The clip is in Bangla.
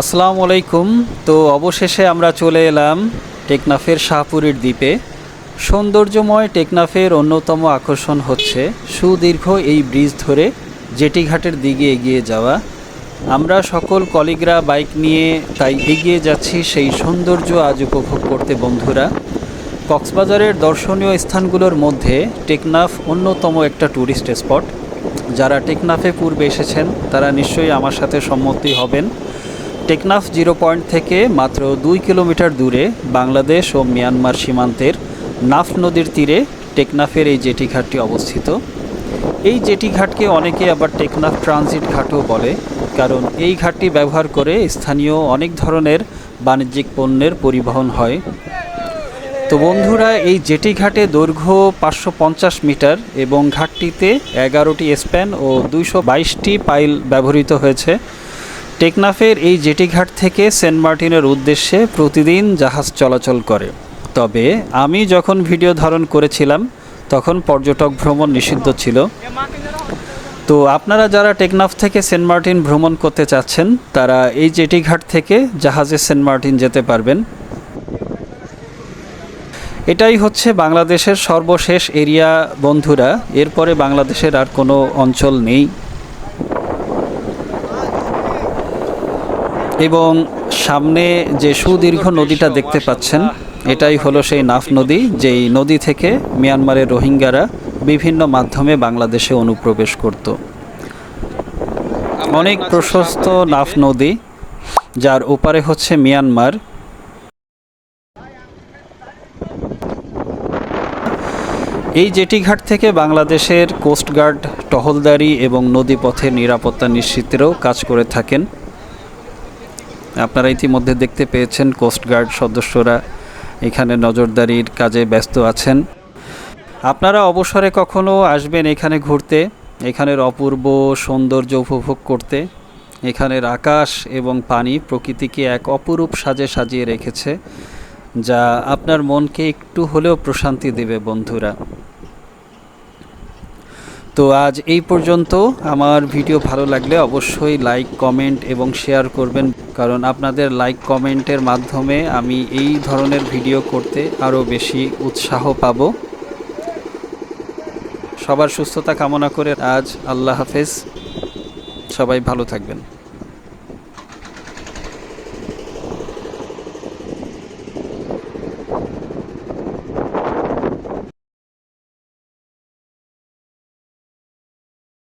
আসসালামু আলাইকুম। তো অবশেষে আমরা চলে এলাম টেকনাফের শাহপুরের দ্বীপে। সৌন্দর্যময় টেকনাফের অন্যতম আকর্ষণ হচ্ছে সুদীর্ঘ এই ব্রিজ ধরে জেটিঘাটের দিকে এগিয়ে যাওয়া। আমরা সকল কলিগরা বাইক নিয়ে তাই এগিয়ে যাচ্ছি সেই সৌন্দর্য আজ উপভোগ করতে বন্ধুরা। কক্সবাজারের দর্শনীয় স্থানগুলোর মধ্যে টেকনাফ অন্যতম একটা ট্যুরিস্ট স্পট যারা টেকনাফে পূর্বে এসেছেন, তারা নিশ্চয়ই আমার সাথে সম্মতি হবেন। টেকনাফ জিরো পয়েন্ট থেকে মাত্র দুই কিলোমিটার দূরে বাংলাদেশ ও মিয়ানমার সীমান্তের নাফ নদীর তীরে টেকনাফের এই জেটি ঘাটটি অবস্থিত। এই জেটি ঘাটকে অনেকে আবার টেকনাফ ট্রানজিট ঘাটও বলে, কারণ এই ঘাটটি ব্যবহার করে স্থানীয় অনেক ধরনের বাণিজ্যিক পণ্যের পরিবহন হয়। তো বন্ধুরা, এই জেটি ঘাটে দৈর্ঘ্য পাঁচশো পঞ্চাশ মিটার এবং ঘাটটিতে এগারোটি স্প্যান ও দুইশো বাইশটি পাইল ব্যবহৃত হয়েছে। টেকনাফের এই জেটি ঘাট থেকে সেন্ট মার্টিনের উদ্দেশ্যে প্রতিদিন জাহাজ চলাচল করে। তবে আমি যখন ভিডিও ধারণ করেছিলাম, তখন পর্যটক ভ্রমণ নিষিদ্ধ ছিল। তো আপনারা যারা টেকনাফ থেকে সেন্ট মার্টিন ভ্রমণ করতে চাচ্ছেন, তারা এই জেটি ঘাট থেকে জাহাজে সেন্ট মার্টিন যেতে পারবেন। এটাই হচ্ছে বাংলাদেশের সর্বশেষ এরিয়া, বন্ধুরা। এরপরে বাংলাদেশের আর কোনো অঞ্চল নেই। এবং সামনে যে সুদীর্ঘ নদীটা দেখতে পাচ্ছেন, এটাই হলো সেই নাফ নদী, যেই নদী থেকে মিয়ানমারের রোহিঙ্গারা বিভিন্ন মাধ্যমে বাংলাদেশে অনুপ্রবেশ করত। অনেক প্রশস্ত নাফ নদী, যার ওপারে হচ্ছে মিয়ানমার। এই জেটিঘাট থেকে বাংলাদেশের কোস্টগার্ড, টহলদারি এবং নদীপথের নিরাপত্তা নিশ্চিতেরও কাজ করে থাকেন। আপনারা ইতিমধ্যে দেখতে পেয়েছেন কোস্টগার্ড সদস্যরা এখানে নজরদারির কাজে ব্যস্ত আছেন। আপনারা অবসরে কখনো আসবেন এখানে ঘুরতে? এখানের অপূর্ব সৌন্দর্য উপভোগ করতে। এখানের আকাশ এবং পানি প্রকৃতিকে এক অপরূপ সাজে সাজিয়ে রেখেছে, যা আপনার মনকে একটু হলেও প্রশান্তি দেবে, বন্ধুরা। তো আজ এই পর্যন্ত। আমার ভিডিও ভালো লাগলে অবশ্যই লাইক, কমেন্ট এবং শেয়ার করবেন। কারণ আপনাদের লাইক কমেন্টের মাধ্যমে আমি এই ধরনের ভিডিও করতে আরও বেশি উৎসাহ পাব। সবার সুস্থতা কামনা করে আজ আল্লাহ হাফেজ। সবাই ভালো থাকবেন।